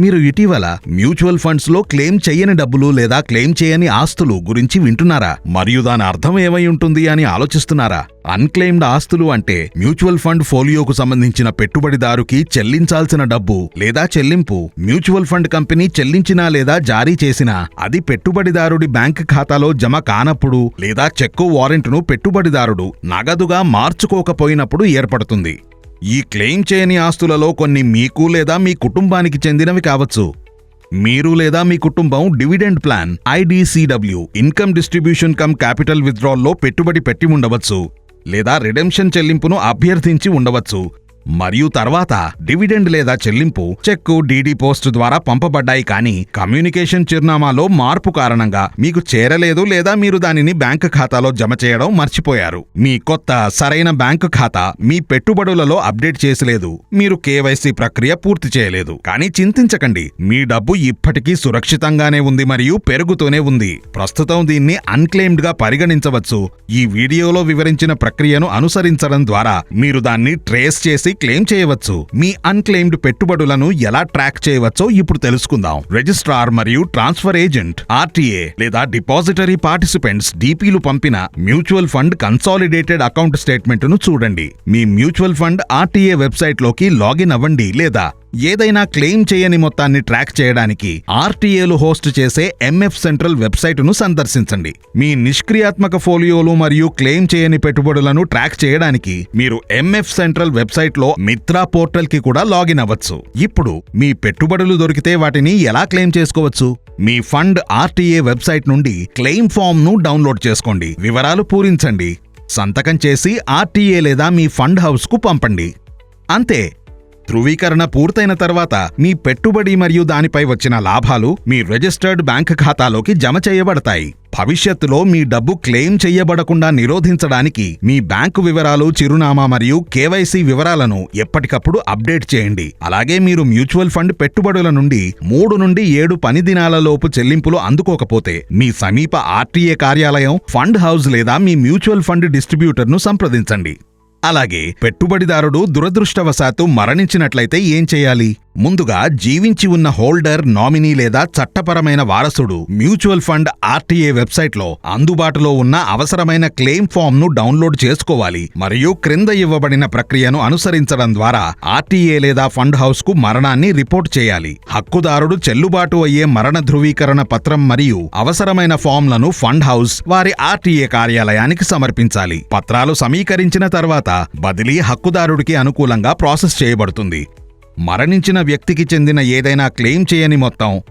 మీరు ఇటీవల మ్యూచువల్ ఫండ్స్లో క్లెయిమ్ చేయని డబ్బులు లేదా క్లెయిమ్ చేయని ఆస్తులు గురించి వింటున్నారా? మరియు దాని అర్థం ఏమై ఉంటుంది అని ఆలోచిస్తున్నారా? అన్క్లెయిమ్డ్ ఆస్తులు అంటే మ్యూచువల్ ఫండ్ ఫోలియోకు సంబంధించిన పెట్టుబడిదారుకి చెల్లించాల్సిన డబ్బు లేదా చెల్లింపు మ్యూచువల్ ఫండ్ కంపెనీ చెల్లించినా లేదా జారీ చేసినా అది పెట్టుబడిదారుడి బ్యాంక్ ఖాతాలో జమ కానప్పుడు లేదా చెక్కు వారెంట్ను పెట్టుబడిదారుడు నగదుగా మార్చుకోకపోయినప్పుడు ఏర్పడుతుంది. ఈ క్లెయిమ్ చేయని ఆస్తులలో కొన్ని మీకు లేదా మీ కుటుంబానికి చెందినవి కావచ్చు. మీరు లేదా మీ కుటుంబం dividend plan IDCW income distribution cum capital విత్డ్రాల్లో పెట్టుబడి పెట్టి ఉండవచ్చు. లేదా రిడెంప్షన్ చెల్లింపును అభ్యర్థించి ఉండవచ్చు. మరియు తర్వాత డివిడెండ్ లేదా చెల్లింపు చెక్కు డీడీ పోస్ట్ ద్వారా పంపబడ్డాయి కానీ కమ్యూనికేషన్ చిరునామాలో మార్పు కారణంగా మీకు చేరలేదు లేదా మీరు దానిని బ్యాంకు ఖాతాలో జమ చేయడం మర్చిపోయారు. మీ కొత్త సరైన బ్యాంకు ఖాతా మీ పెట్టుబడులలో అప్డేట్ చేసలేదు. మీరు కేవైసీ ప్రక్రియ పూర్తి చేయలేదు. కానీ చింతించకండి. మీ డబ్బు ఇప్పటికీ సురక్షితంగానే ఉంది మరియు పెరుగుతూనే ఉంది. ప్రస్తుతం దీన్ని అన్క్లెయిమ్డ్గా పరిగణించవచ్చు. ఈ వీడియోలో వివరించిన ప్రక్రియను అనుసరించడం ద్వారా మీరు దాన్ని ట్రేస్ చేసి క్లెయిమ్ చేయవచ్చు. మీ అన్క్లెయిమ్డ్ పెట్టుబడులను ఎలా ట్రాక్ చేయవచ్చో ఇప్పుడు తెలుసుకుందాం. రిజిస్ట్రార్ మరియు ట్రాన్స్ఫర్ ఏజెంట్ ఆర్టీఏ లేదా డిపాజిటరీ పార్టిసిపెంట్స్ డిపిలు పంపిన మ్యూచువల్ ఫండ్ కన్సాలిడేటెడ్ అకౌంట్ స్టేట్మెంట్ను చూడండి. మీ మ్యూచువల్ ఫండ్ ఆర్టీఏ వెబ్సైట్లోకి లాగిన్ అవ్వండి లేదా ఏదైనా క్లెయిమ్ చేయని మొత్తాన్ని ట్రాక్ చేయడానికి ఆర్టీఏలు హోస్ట్ చేసే ఎంఎఫ్ సెంట్రల్ వెబ్సైటును సందర్శించండి. మీ నిష్క్రియాత్మక ఫోలియోలు మరియు క్లెయిమ్ చేయని పెట్టుబడులను ట్రాక్ చేయడానికి మీరు ఎంఎఫ్ సెంట్రల్ వెబ్సైట్లో మిత్రా పోర్టల్కి కూడా లాగిన్ అవ్వచ్చు. ఇప్పుడు మీ పెట్టుబడులు దొరికితే వాటిని ఎలా క్లెయిమ్ చేసుకోవచ్చు? మీ ఫండ్ ఆర్టీఏ వెబ్సైట్ నుండి క్లెయిమ్ ఫామ్ను డౌన్లోడ్ చేసుకోండి. వివరాలు పూరించండి. సంతకం చేసి ఆర్టీఏ లేదా మీ ఫండ్ హౌస్కు పంపండి. అంతే. ధృవీకరణ పూర్తయిన తర్వాత మీ పెట్టుబడి మరియు దానిపై వచ్చిన లాభాలు మీ రిజిస్టర్డ్ బ్యాంక్ ఖాతాలోకి జమ చేయబడతాయి. భవిష్యత్తులో మీ డబ్బు క్లెయిమ్ చెయ్యబడకుండా నిరోధించడానికి మీ బ్యాంకు వివరాలు చిరునామా మరియు కేవైసీ వివరాలను ఎప్పటికప్పుడు అప్డేట్ చేయండి. అలాగే మీరు మ్యూచువల్ ఫండ్ పెట్టుబడుల నుండి మూడు నుండి ఏడు పని దినాలలోపు చెల్లింపులు అందుకోకపోతే మీ సమీప ఆర్టీఏ కార్యాలయం ఫండ్ హౌస్ లేదా మీ మ్యూచువల్ ఫండ్ డిస్ట్రిబ్యూటర్ను సంప్రదించండి. అలాగే పెట్టుబడిదారుడు దురదృష్టవశాత్తు మరణించినట్లయితే ఏం చేయాలి? ముందుగా జీవించి ఉన్న హోల్డర్ నామినీ లేదా చట్టపరమైన వారసుడు మ్యూచువల్ ఫండ్ ఆర్టీఏ వెబ్సైట్లో అందుబాటులో ఉన్న అవసరమైన క్లెయిమ్ ఫామ్ను డౌన్లోడ్ చేసుకోవాలి మరియు క్రింద ఇవ్వబడిన ప్రక్రియను అనుసరించడం ద్వారా ఆర్టీఏ లేదా ఫండ్ హౌస్కు మరణాన్ని రిపోర్ట్ చేయాలి. హక్కుదారుడు చెల్లుబాటు అయ్యే మరణ ధృవీకరణ పత్రం మరియు అవసరమైన ఫామ్లను ఫండ్ హౌస్ వారి ఆర్టీఏ కార్యాలయానికి సమర్పించాలి. పత్రాలు సమీకరించిన తర్వాత బదిలీ హక్కుదారుడికి అనుకూలంగా ప్రాసెస్ చేయబడుతుంది. మరణించిన వ్యక్తికి చెందిన ఏదైనా క్లెయిమ్ చేయని మొత్తం.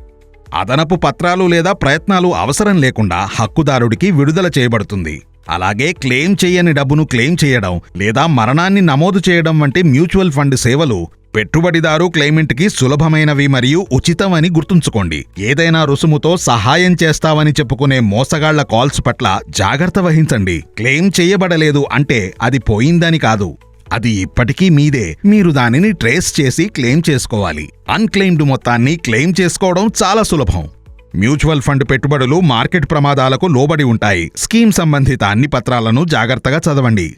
అదనపు పత్రాలు లేదా ప్రయత్నాలు అవసరం లేకుండా హక్కుదారుడికి విడుదల చేయబడుతుంది. అలాగే క్లెయిమ్ చేయని డబ్బును క్లెయిమ్ చేయడం లేదా మరణాన్ని నమోదు చేయడం వంటి మ్యూచువల్ ఫండ్ సేవలు పెట్టుబడిదారు క్లెయిమెంట్కి సులభమైనవి మరియు ఉచితమని గుర్తుంచుకోండి. ఏదైనా రుసుముతో సహాయం చేస్తావని చెప్పుకునే మోసగాళ్ళ కాల్స్ పట్ల జాగ్రత్త వహించండి. క్లెయిమ్ చేయబడలేదు అంటే అది పోయిందని కాదు. అది ఇప్పటికీ మీదే. మీరు దానిని ట్రేస్ చేసి క్లెయిమ్ చేసుకోవాలి. అన్క్లెయిమ్డ్ మొత్తాన్ని క్లెయిమ్ చేసుకోవడం చాలా సులభం. మ్యూచువల్ ఫండ్ పెట్టుబడులు మార్కెట్ ప్రమాదాలకు లోబడి ఉంటాయి. స్కీమ్ సంబంధిత అన్ని పత్రాలను జాగ్రత్తగా చదవండి.